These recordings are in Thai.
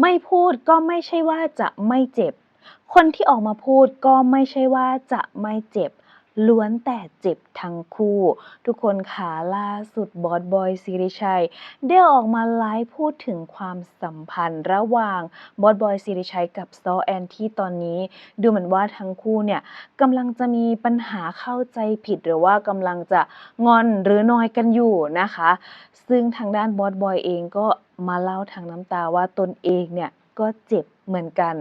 ไม่พูดก็ไม่ใช่ว่าจะไม่เจ็บ คนที่ออกมาพูดก็ไม่ใช่ว่าจะไม่เจ็บ ล้วนแต่เจ็บทั้งคู่ ทุกคนขาล่าสุดบอสบอยซีริชัย ได้ออกมาไลฟ์พูดถึงความสัมพันธ์ระหว่างบอสบอยซีริชัยกับซอแอนที่ตอนนี้ ดูเหมือนว่าทั้งคู่เนี่ยกำลังจะมีปัญหาเข้าใจผิดหรือว่ากำลังจะงอนหรือนอยกันอยู่นะคะ ซึ่งทางด้านบอสบอยเองก็ มาเล่าทางน้ำตาว่าตนเองเนี่ยก็เจ็บเหมือนกัน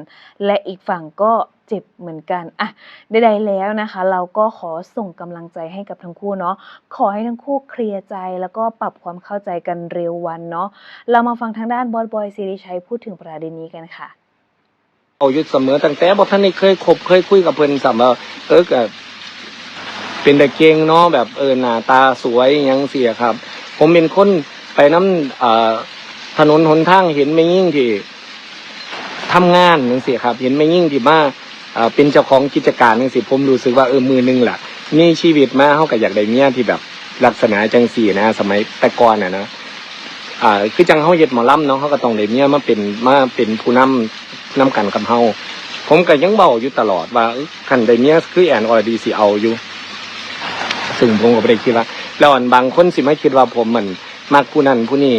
และอีกฝั่งก็เจ็บเหมือนกันอะใดๆแล้วนะคะ เราก็ขอส่งกำลังใจให้กับทั้งคู่เนาะขอให้ทั้งคู่เคลียร์ใจแล้วก็ปรับความเข้าใจกันเร็ววันเนาะเรามาฟังทางด้านบอสบอยซีริชัยพูดถึงประเด็นนี้กันค่ะเอาอยู่เสมอตั้งแต่บ่ท่านได้เคยคบเคยคุยกับเพิ่อนซ้ำว่าเออก็เป็นแต่เก่งเนาะแบบเออหน้าตาสวยยังเสียครับ ผมเป็นคนไปน้ำอ่า ถนนหนทางเห็นไม่ยิ่งที่ทำงานจังซี่ครับ เห็นไม่ยิ่งที่มาเป็นเจ้าของกิจการจังซี่ผมรู้สึกว่าเออมือหนึงแหละมีชีวิตมาเฮาก็อยากได้เมียที่แบบลักษณะจังซี่นะ สมัยแต่ก่อนน่ะนะอ่าคือจังเฮาเฮ็ดหมอล่ำเนาะเฮาก็ต้องได้เมียมาเป็นมาเป็นผู้นำน้ำกันกับเฮาผมก็ยังเบาอยู่ตลอดว่าเอ้ยคันใดเนียคือแอนออดีสิเอาอยู่ซึ่งผมก็ไม่ได้คิดว่าแล้วอันบางคนสิไม่คิดว่าผมเหมือนมากผู้นั้นผู้นี้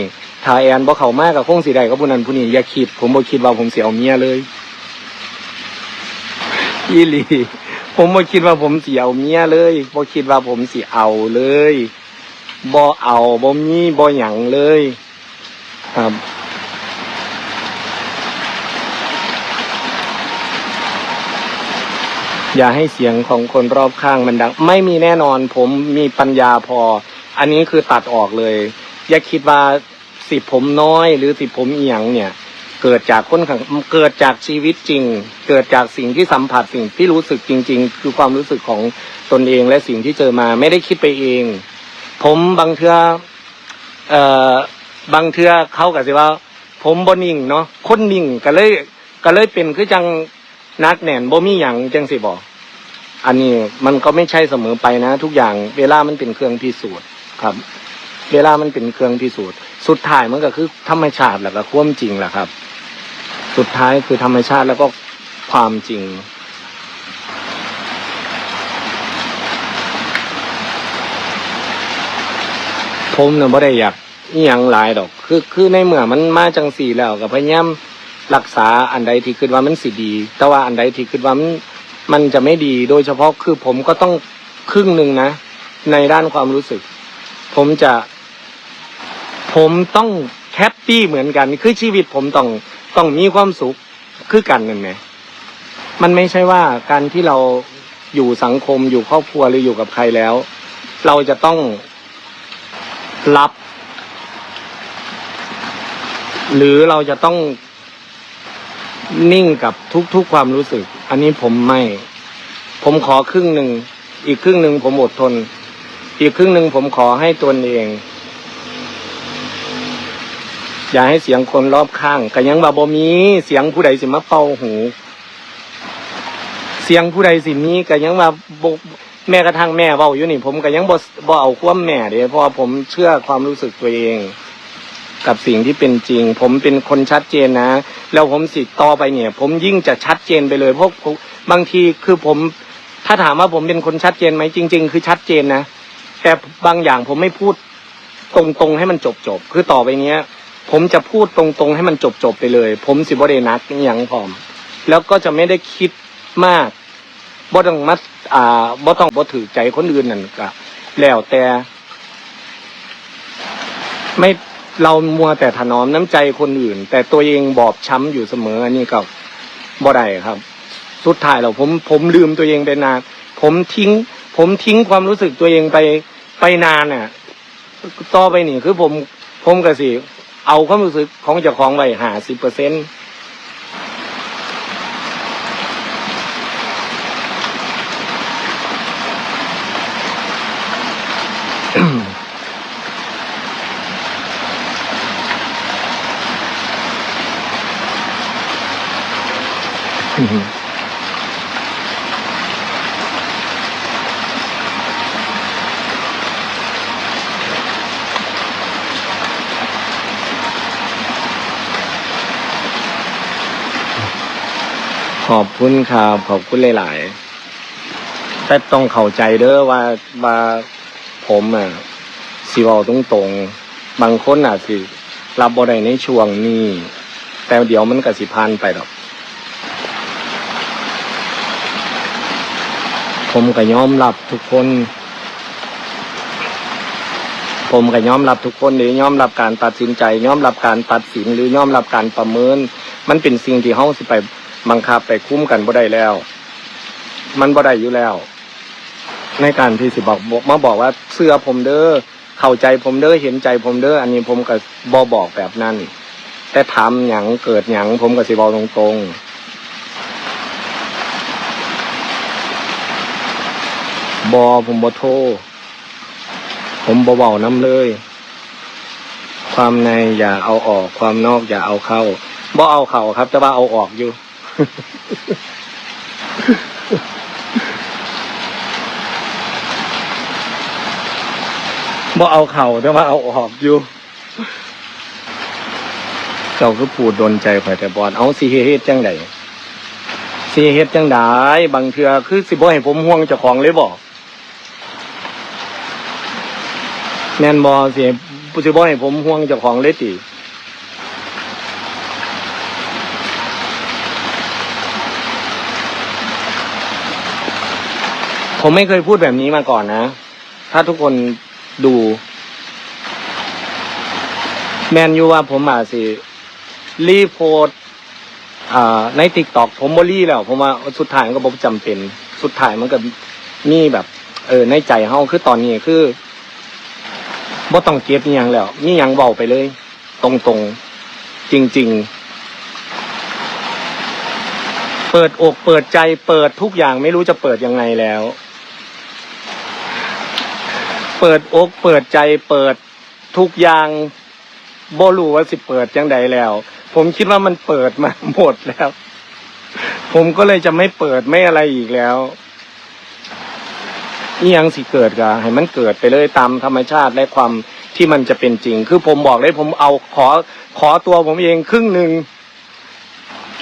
ถ้าแอนบ่เข้ามากกับคงสิได้กับผู้นั้นผู้นี้อย่าคิด ผมบ่คิดว่าผมสิเอาเมียเลยอีหลีผมบ่คิดว่าผมสิเอาเมียเลยบ่คิดว่าผมสิเอาเลยบ่เอาบ่มีบ่หยังเลย ครับอย่าให้เสียงของคนรอบข้างมันดัง ไม่มีแน่นอนผมมีปัญญาพอ อันนี้คือตัดออกเลย อย่าคิดว่า สิผมน้อย หรือสิผมเอียงเนี่ย เกิดจากคนข้างเกิดจากชีวิตจริง เกิดจากสิ่งที่สัมผัสสิ่งที่รู้สึกจริง ๆ คือความรู้สึกของตนเองและสิ่งที่เจอมาไม่ได้คิดไปเอง ผมบางเทือเอ่อบางเทือเขากับสิว่า ผมบนิ่งเนาะคนนิ่งก็เลยก็เลยเป็นคือจังนักแน่นบ่มีหยังจังสิบอกอันนี้มันก็ไม่ใช่เสมอไปนะ ทุกอย่างเวลามันเป็นเครื่องพิสูจน์ครับ เวลามันเป็นเครื่องพิสูจน์ สุดท้ายมันก็คือธรรมชาติแหละก็ความจริงแหละครับ สุดท้ายคือธรรมชาติแล้วก็ความจริง ผมเนี่ยไม่ได้อยากอหยังหลายดอก คือคือในเมื่อมันมาจังสี่แล้วก็พยายามรักษาอันใดที่คิดว่ามันสิดี แต่ว่าอันใดที่คิดว่ามันมันจะไม่ดี โดยเฉพาะคือผมก็ต้องครึ่งหนึ่งนะ ในด้านความรู้สึก ผมจะ ผมต้องแฮปปี้เหมือนกัน คือชีวิตผมต้องต้องมีความสุขคือกันนั่นไงมันไม่ใช่ว่าการที่เราอยู่สังคมอยู่ครอบครัวหรืออยู่กับใครแล้ว เราจะต้องรับ หรือเราจะต้องนิ่งกับทุกๆความรู้สึก อันนี้ผมไม่ ผมขอครึ่งหนึ่ง อีกครึ่งหนึ่งผมอดทน อีกครึ่งหนึ่งผมขอให้ตนเอง อย่าให้เสียงคนรอบข้างก็ยังบ่บ่มีเสียงผู้ใดสิมาเป่าหู เสียงผู้ใดสิมีก็ยังว่าบ่แม้กระทั่งแม่เว้าอยู่นี่ ผมก็ยังบ่บ่เอาความแม่เด้เพราะว่าผมเชื่อความรู้สึกตัวเอง กับสิ่งที่เป็นจริง ผมเป็นคนชัดเจนนะแล้วผมสิต่อไปเนี่ย ผมยิ่งจะชัดเจนไปเลยเพราะบางทีคือผม ถ้าถามว่าผมเป็นคนชัดเจนไหมจริง ๆ คือชัดเจนนะแต่บางอย่างผมไม่พูดตรงๆให้มันจบๆคือต่อไปเนี้ย ผมจะพูดตรงๆ ให้มันจบๆไปเลย ผมสิบ่ได้นักอหย่างพร้อม แล้วก็จะไม่ได้คิดมากบ่ต้องมัดอ่าบ่ต้องบ่ถือใจคนอื่นนั่นก็แล้วแต่ ไม่เรามัวแต่ถนอมน้ำใจคนอื่น แต่ตัวเองบอบช้ำอยู่เสมออันนี้ก็บ่ได้ครับ สุดท้ายเราผมผมลืมตัวเองไปนาน ผมทิ้ง ผมทิ้งความรู้สึกตัวเองไปไปนานน่ะต่อไปนี่คือผมผมก็สิ เอาความรู้สึกของเจ้าของไว้ห้าสิบเปอร์เซ็นต์嗯。 ขอบคุณครับขอบคุณหลาย ๆ แต่ต้องเข้าใจเด้อว่าว่าผมอะสิเว้าตรงๆ บางคนอาจสิรับบ่ได้ในช่วงนี้ แต่เดี๋ยวมันก็สิผ่านไปดอก ผมก็ยอมรับทุกคน ผมก็ยอมรับทุกคนหรือยอมรับการตัดสินใจยอมรับการตัดสินหรือยอมรับการประเมิน มันเป็นสิ่งที่เฮาสิไป บังคับไปคุ้มกันบ่ได้แล้ว มันบ่ได้อยู่แล้ว ในการที่สิบอกบอกมาบอกว่าเสื้อผมเด้อเข้าใจผมเด้อเห็นใจผมเด้ออันนี้ผมก็บ่บอกแบบนั้น แต่ทำหยังเกิดหยังผมก็สิบอกตรงๆบอผมบ่โทรผมบ่เบาน้ำเลย ความในอย่าเอาออก ความนอกอย่าเอาเข้าบ่เอาเข้าครับ แต่ว่าเอาออกอยู่ บ่เอาเข่าแต่ว่าเอาออกอยู่เจ้าคือพูดโดนใจข่อยแต่บอนเอาสิเฮ็ดจังไดสิเฮ็ดจังไดบางเทือคือสิบ่ให้ผมห่วงเจ้าของเลยบ่แม่นบ่สิสิบ่ให้ผมห่วงเจ้าของเลยติ ผมไม่เคยพูดแบบนี้มาก่อนนะ ถ้าทุกคนดู แมนยูว่าผมอาจสิรีโพสในติ๊กตอกผมบรีแล้ว ผมว่าสุดท้ายมันก็บอกจำเป็น สุดท้ายมันก็มีแบบ เออในใจเฮาคือตอนนี้คือบ่ต้องเก็บอหยังแล้วมีหยังเว้าไปเลย ตรงๆ จริง ๆ เปิดอกเปิดใจเปิดทุกอย่างไม่รู้จะเปิดยังไงแล้ว เปิดอกเปิดใจเปิดทุกอย่างบ่รู้ว่าสิเปิดจังใดแล้ว ผมคิดว่ามันเปิดมาหมดแล้ว ผมก็เลยจะไม่เปิดไม่อะไรอีกแล้วนี่ยังสิเกิดกะให้มันเกิดไปเลยตามธรรมชาติและความที่มันจะเป็นจริง คือผมบอกเลยผมเอาขอขอตัวผมเองครึ่งหนึ่ง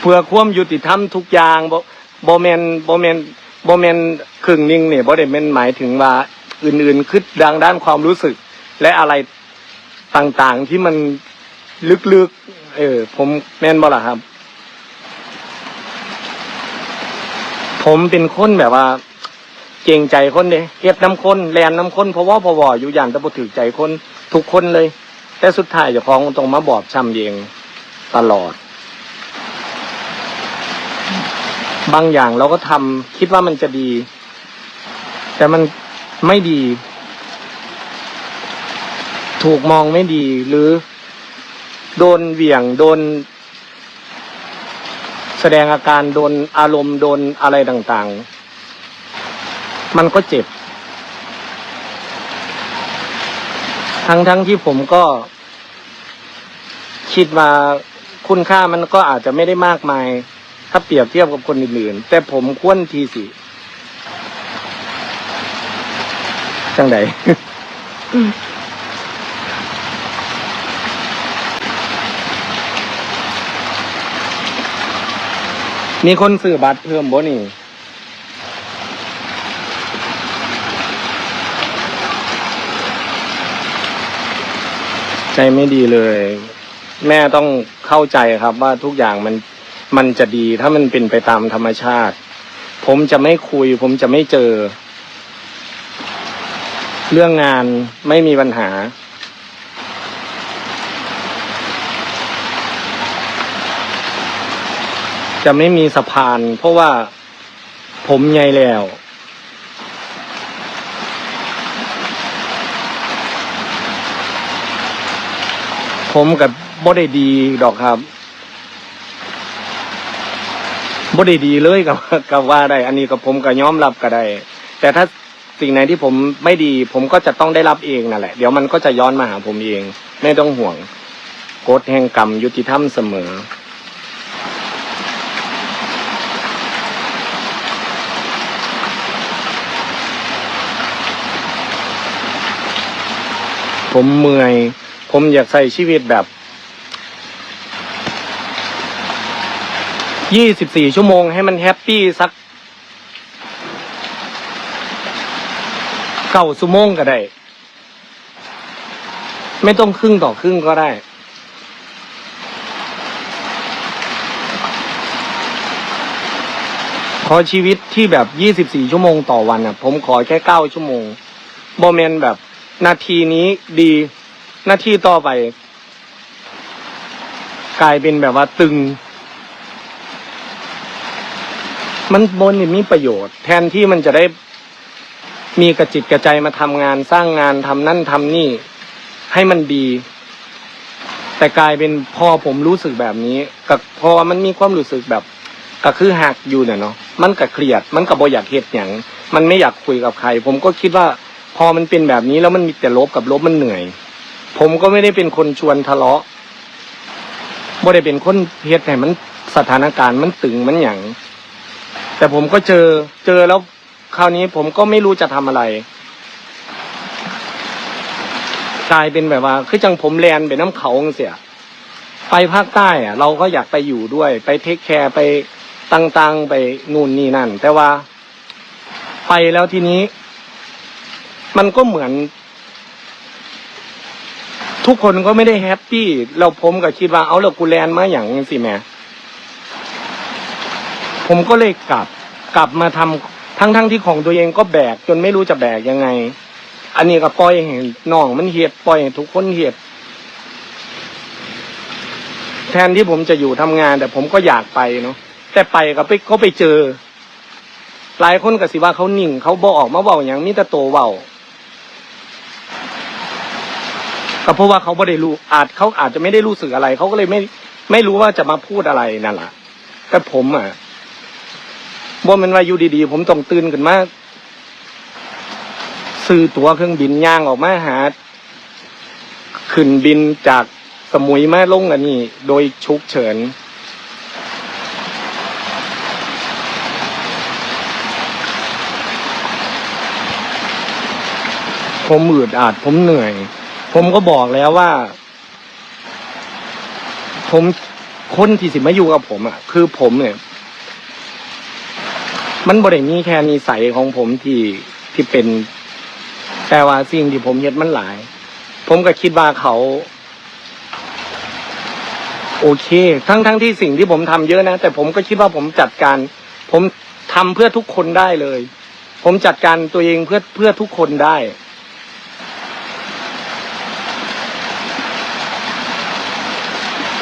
เพื่อความยุติธรรมทุกอย่างบ่บ่แมนบ่แมนบ่แมนครึ่งหนึงเนี่ยบ่ได้แมนหมายถึงว่า อื่นๆคือดังด้านความรู้สึก และอะไรต่างๆที่มันลึกๆ เออ ผมแม่นบ่ล่ะครับ ผมเป็นคนแบบว่า เก่งใจคนเด้เก็บน้ำคนแลนน้ำคนเพราะว่าพอวออยู่ยันตะบถือใจคนทุกคนเลย แต่สุดท้ายเจะพ้าของตรงมาบอบช้ำเองตลอด บางอย่างเราก็ทำคิดว่ามันจะดี แต่มัน ไม่ดี ถูกมองไม่ดี หรือโดนเหวี่ยงโดน แสดงอาการโดนอารมณ์โดนอะไรต่างๆ มันก็เจ็บ ทั้งทั้งที่ผมก็ คิดว่าคุณค่ามันก็อาจจะไม่ได้มากมาย ถ้าเปรียบเทียบกับคนอื่นๆ แต่ผมควรทีสิ จังใดมีคนซื้อบัตรเพิ่มบ่นี่ ใจไม่ดีเลย แม่ต้องเข้าใจครับว่าทุกอย่างมันมันจะดีถ้ามันเป็นไปตามธรรมชาติ ผมจะไม่คุย ผมจะไม่เจอ เรื่องงานไม่มีปัญหา จะไม่มีสะพาน เพราะว่าผมใหญ่แล้ว ผมกับบ่ได้ดีดอกครับบ่ได้ดีเลยกับกับว่าได้ อันนี้กับผมก็ย้อมรับก็ได้ แต่ถ้า สิ่งไหนที่ผมไม่ดี ผมก็จะต้องได้รับเองนั่นแหละ เดี๋ยวมันก็จะย้อนมาหาผมเอง ไม่ต้องห่วงกฎแห่งกรรมยุติธรรมเสมอ ผมเมื่อย ผมอยากใส่ชีวิตแบบยี่สิบสี่ชั่วโมงให้มันแฮปปี้สัก เก้าชั่วโมงก็ได้ ไม่ต้องครึ่งต่อครึ่งก็ได้ ขอชีวิตที่แบบยี่สิบสี่ชั่วโมงต่อวันอะ ผมขอแค่เก้าชั่วโมงโมเมนแบบ นาทีนี้ดีนาทีต่อไป กลายเป็นแบบว่าตึงมันบนนี่มีประโยชน์ แทนที่มันจะได้ มีกระจิตกระใจมาทำงานสร้างงานทำนั่นทำนี่ ให้มันดี แต่กลายเป็นพอผมรู้สึกแบบนี้ กับพอมันมีความรู้สึกแบบก็คือหักอยู่เนี่ยเนาะมันก็เครียด มันก็บ่อยากเฮ็ดอย่างมันไม่อยากคุยกับใคร ผมก็คิดว่าพอมันเป็นแบบนี้แล้วมันมีแต่ลบกับลบมันเหนื่อย ผมก็ไม่ได้เป็นคนชวนทะเลาะบ่ได้เป็นคนเฮ็ดให้มันสถานการณ์มันตึงมันหยังแต่ผมก็เจอเจอแล้ว คราวนี้ผมก็ไม่รู้จะทำอะไร กลายเป็นแบบว่า คือจังผมแลนไปน้ำเขาจังเสีย ไปภาคใต้อะเราก็อยากไปอยู่ด้วย ไปเทคแคร์ไปตังๆ ไปนู่นนี่นั่น แต่ว่า ไปแล้วทีนี้ มันก็เหมือน ทุกคนก็ไม่ได้แฮปปี้เราผมก็คิดว่าเอาเรากูแลนมาอย่างสิแหม่ผมก็เลยกลับ กลับมาทำ ทั้งๆที่ของตัวเองก็แบกจนไม่รู้จะแบกยังไง อันนี้ก็ปล่อยให้น้องมันเหตุปล่อยให้ทุกคนเหตุแทนที่ผมจะอยู่ทำงาน แต่ผมก็อยากไปเนาะแต่ไปก็ไปเขาไปเจอ หลายคนก็สิว่าเขานิ่ง เขาบอกออกมาเบาอย่างมีแต่โตเบาก็เพราะว่าเขาไม่ได้รู้อาจเขาอาจจะไม่ได้รู้สึกอะไร เขาก็เลยไม่ไม่รู้ว่าจะมาพูดอะไรนั่นแหละแต่ผมอะ บ่มันว่าอยู่ดีๆ ผมต้องตื่นขึ้นมาซื้อตั๋วเครื่องบินย่างออกมาหา ขึ้นบินจากสมุยมาลงอันนี้ โดยชุกเฉิน ผมอืดอาดผมเหนื่อย ผมก็บอกแล้วว่า ผมคนที่สิมาอยู่กับผมอะ คือผมเนี่ย มันบริมีแค่นิสัยของผมที่ที่เป็น แต่ว่าสิ่งที่ผมเฮ็ดมันหลาย ผมก็คิดว่าเขา โอเค ทั้งทั้งที่สิ่งที่ผมทำเยอะนะ แต่ผมก็คิดว่าผมจัดการ ผมทำเพื่อทุกคนได้เลย ผมจัดการตัวเองเพื่อเพื่อทุกคนได้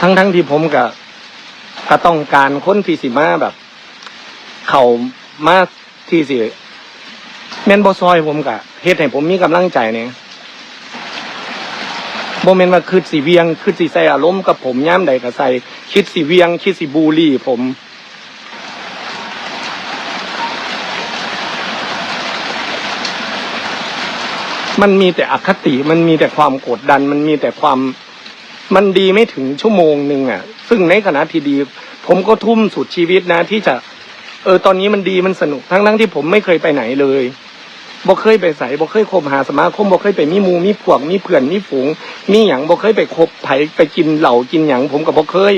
ทั้งทั้งที่ผมก็ก็ต้องการคนที่สิมาแบบ เขา มาที่สิแม่นบอซอยผมกะเฮ็ดให้ผมมีกำลังใจเนี่ยบ่แม่นว่าคือสิเวียงคือสิใส่อารมณ์กับผมย่ามใดก็ใส่คิดสิเวียง คิดสิบูลลี่ผม มันมีแต่อคติมันมีแต่ความกดดัน มันมีแต่ความมันดีไม่ถึงชั่วโมงหนึ่งอะ ซึ่งในขณะที่ดี ผมก็ทุ่มสุดชีวิตนะที่จะ เออตอนนี้มันดีมันสนุกทั้งทั้งที่ผมไม่เคยไปไหนเลยบอกเคยไปใส่บอกเคยคบหาสมาคมบอกเคยไปมีมูมีพวกมีเพื่อนมีฝูง มีหยังบอกเคยไปคบไผไปกินเหล่ากินหยังผมกับบอกเคย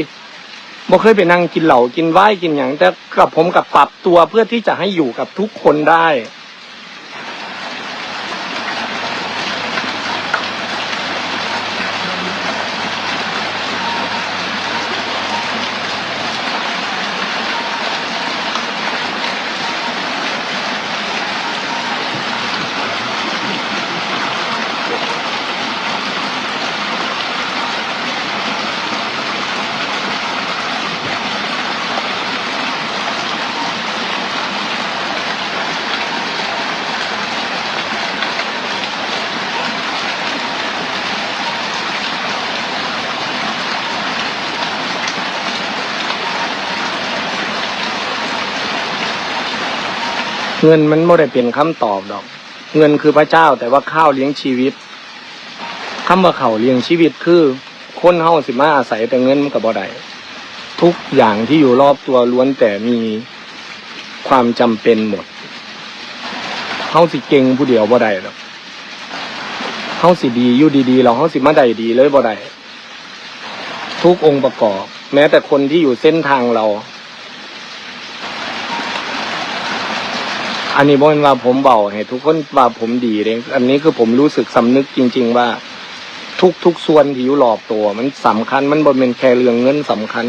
บอกเคยไปนั่งกินเหล่ากินไหว้กินหยังแต่กับผมกับปรับตัวเพื่อที่จะให้อยู่กับทุกคนได้ เงินมันไม่ได้เป็นคำตอบดอก เงินคือพระเจ้าแต่ว่าข้าวเลี้ยงชีวิตคำว่าเขาเลี้ยงชีวิตคือ คนเฮาสิมาอาศัยแต่เงินมันกับบ่ได้ทุกอย่างที่อยู่รอบตัวล้วนแต่มีความจำเป็นหมดเฮาสิเก่งผู้เดียวบ่ได้หรอกเฮาสิดีอยู่ดีๆเราเฮาสิมาได้ดีเลยบ่ได้ทุกองค์ประกอบ แม้แต่คนที่อยู่เส้นทางเรา อันนี้บ่เป็นว่าผมเบาให้ทุกคนว่าผมดีเลยอันนี้คือผมรู้สึกสำนึกจริง ๆ ว่า ทุกทุกส่วนที่อยู่รอบตัว มันสำคัญมันบ่เป็นแค่เรื่องเงินสำคัญ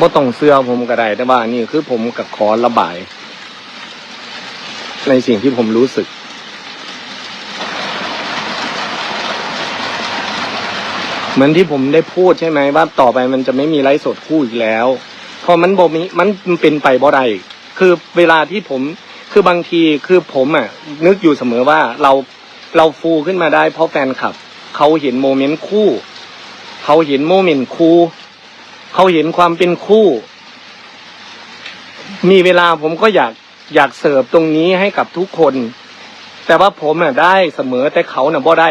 บ่ต้องเสื้อผมก็ได้แต่ว่านี่คือผมกับขอระบาย ในสิ่งที่ผมรู้สึก เหมือนที่ผมได้พูดใช่ไหมว่าต่อไปมันจะไม่มีไลฟ์สดคู่อีกแล้ว พราะมันบ่มีมันเป็นไปบ่ได้คือเวลาที่ผมคือบางทีคือผมอะนึกอยู่เสมอว่าเราเราฟูขึ้นมาได้เพราะแฟนคลับเขาเห็นโมเมนต์คู่เขาเห็นโมเมนต์คู่เขาเห็นความเป็นคู่ มีเวลาผมก็อยากอยากเสิร์ฟตรงนี้ให้กับทุกคน แต่ว่าผมอะได้เสมอแต่เขาน่ะบ่ได้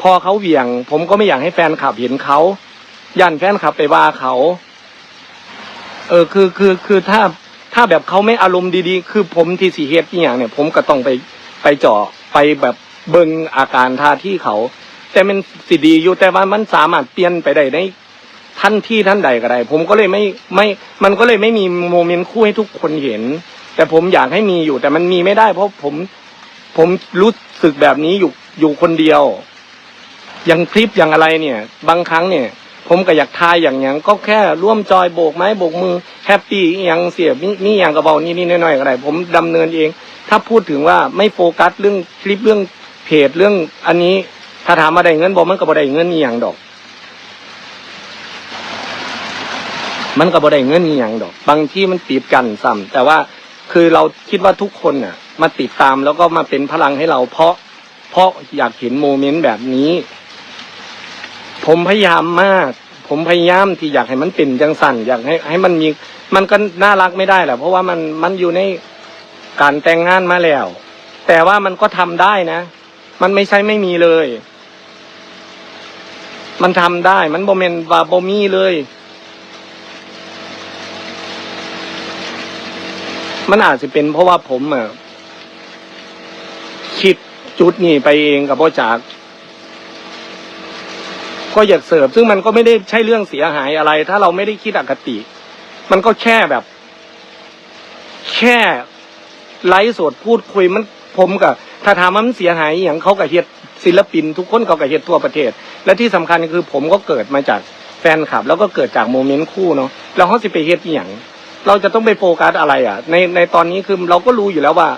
พอเขาเหวี่ยง ผมก็ไม่อยากให้แฟนคลับเห็นเขา ยันแฟนคลับไปว่าเขา เออคือคือคือถ้าถ้าแบบเขาไม่อารมณ์ดีๆ คือผมที่สีเฮดที่อย่างเนี่ย ผมก็ต้องไปไปเจาะไปแบบเบิงอาการท่าที่เขา แต่มันสิดีอยู่แต่ว่ามันสามารถเปลี่ยนไปได้ในท่านที่ท่านใดก็ได้ ผมก็เลยไม่ไม่ มันก็เลยไม่มีโมเมนต์คู่ให้ทุกคนเห็น แต่ผมอยากให้มีอยู่ แต่มันมีไม่ได้ เพราะผมผมรู้สึกแบบนี้อยู่อยู่คนเดียว อย่างคลิปอย่างอะไรเนี่ย บางครั้งเนี่ย ผมก็อยากทายอย่างอย่างก็แค่ร่วมจอยโบกไม้โบกมือแฮปปี้อย่างเสียมีมีอย่างกระเบานี่นี่น้อยๆก็ได้ผมดำเนินเอง ถ้าพูดถึงว่าไม่โฟกัสเรื่องคลิปเรื่องเพจเรื่องอันนี้ถ้าถามมาได้เงินบอกมันก็บ่ได้เงินนี่อย่างดอก มันก็บ่ได้เงินนี่อย่างดอก บางที่มันติดกันซ้ำแต่ว่าคือเราคิดว่าทุกคนน่ะ มาติดตามแล้วก็มาเป็นพลังให้เราเพราะ เพราะอยากเห็นโมเมนต์แบบนี้ ผมพยายามมาก ผมพยายามที่อยากให้มันเป็นจังสั่นอยากให้ให้มันมี มันก็น่ารักไม่ได้แหละเพราะว่ามันมันอยู่ในการแต่งงานมาแล้ว แต่ว่ามันก็ทำได้นะ มันไม่ใช่ไม่มีเลย มันทำได้ มันโบเมนวาโบมีเลย มันอาจจะเป็นเพราะว่าผมอะคิดจุดนี้ไปเองกับพ่อจาก ก็อยากเสิร์ฟซึ่งมันก็ไม่ได้ใช่เรื่องเสียหายอะไร ถ้าเราไม่ได้คิดอคติ มันก็แค่แบบ แค่ไลฟ์สดพูดคุยมันผมกับถ้าถามว่ามันเสียหายอย่างเขากับเฮ็ดศิลปิน ทุกคนเขากับเฮ็ดทั่วประเทศ และที่สำคัญคือผมก็เกิดมาจากแฟนคลับ แล้วก็เกิดจากโมเมนต์คู่เนาะแล้วเขาสิไปเฮ็ดอย่างเราจะต้องไปโฟกัสอะไรอะ ในในตอนนี้คือเราก็รู้อยู่แล้วว่า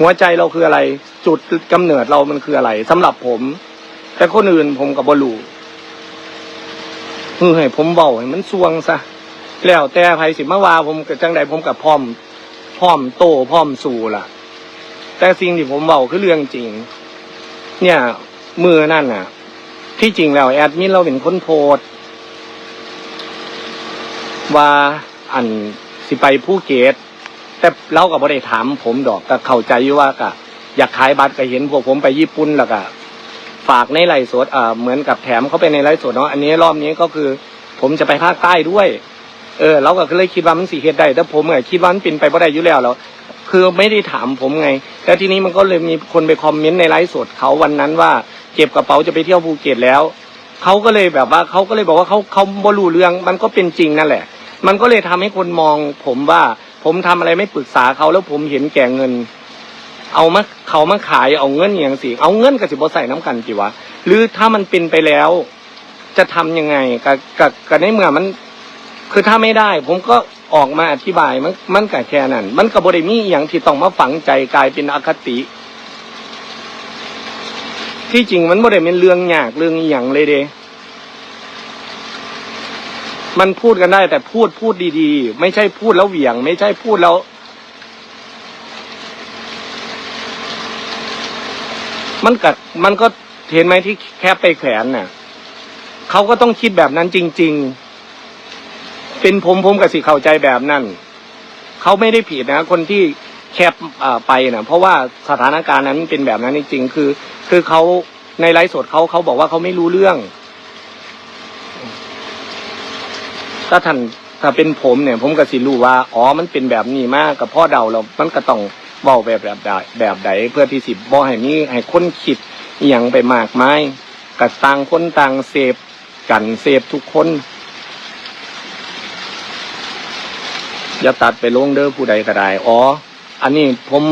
หัวใจเราคืออะไร จุดกำเนิดเรามันคืออะไรสำหรับผม แต่คนอื่นผมกับบรูคือให้ผมเบาให้มันสวงซะแล้วแต่ไผสิมาว่าผมกับจังใดผมกับพร้อม พร้อมโตพร้อมสู่ล่ะ แต่สิ่งที่ผมเบาคือเรื่องจริง เนี่ยมือนั่นน่ะ ที่จริงแล้วแอดมินเราเป็นคนโพสว่าอันสิไปภูเกต แต่เราก็บ่ได้ถามผมดอกก็เข้าใจอยู่ว่าก็อยากขายบัตรก็เห็นพวกผมไปญี่ปุ่นแล้วก็ ฝากในไลฟ์สดอ่าเหมือนกับแถมเขาไปในไลฟ์สดเนาะอันนี้รอบนี้ก็คือ ผมจะไปภาคใต้ด้วย เออเราก็เลยคิดว่ามันสีเฮ็ดได้แต่ผมเออคิดว่ามันเป็นไปบ่ได้อยู่แล้วแล้วคือไม่ได้ถามผมไง แล้วทีนี้มันก็เลยมีคนไปคอมเมนต์ในไลฟ์สดเขาวันนั้นว่าเก็บกระเป๋าจะไปเที่ยวภูเก็ตแล้วเขาก็เลยแบบว่าเขาก็เลยบอกว่าเขาเขาบ่รู้เรื่องมันก็เป็นจริงนั่นแหละ มันก็เลยทำให้คนมอง ผมว่าผมทำอะไรไม่ปรึกษาเขาแล้วผมเห็นแก่เงิน เอามาเขามาขายเอาเงินอย่างสิเอาเงินกับสิบใส่น้ำกันจิวะหรือถ้ามันเป็นไปแล้ว จะทำยังไงกับกับกับในเมื่อมันคือถ้าไม่ได้ ผมก็ออกมาอธิบายมันมันก็แค่นั้น มันก็บบริมีอย่างที่ต้องมาฝังใจกลายเป็นอคติ ที่จริงมันบ่ได้เป็นเรื่องยากเรื่องอย่างเลยเดมันพูดกันได้แต่พูดพูดดีๆ ไม่ใช่พูดแล้วเหวี่ยง ไม่ใช่พูดแล้ว มันกัดมันก็เห็นไหมที่แคปไปแขวนน่ะเขาก็ต้องคิดแบบนั้นจริง ๆ เป็นผมผมกับสิเข้าใจแบบนั้นเขาไม่ได้ผิดนะ คนที่แคปอ่าไปนะเพราะว่าสถานการณ์นั้นมันเป็นแบบนั้นจริงๆคือ คือเขาในไลฟ์สดเขาเขาบอกว่าเขาไม่รู้เรื่องถ้าท่านถ้าเป็นผมเนี่ย ผมก็สิรู้ว่า อ๋อมันเป็นแบบนี้มากกับพ่อเดาเรามันก็ต้อง เบาแบบแบบใดแบบใดเพื่อที่สิบ่ให้มีให้คนคิดอย่างไปมากมายกับต่างคนต่างเสพกันเสพทุกคนอย่าตัดไปลงเด้อผู้ใดก็ได้อ๋อ อันนี้ผม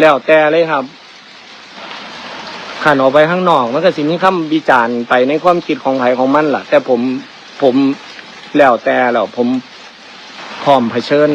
แล้วแต่เลยครับขันออกไปข้างนอกมันก็สิมีคำวิจารณ์ไปในความคิดของไผของมันล่ะ แต่ผมผมแล้วแต่แล้วผมพร้อมเผชิญ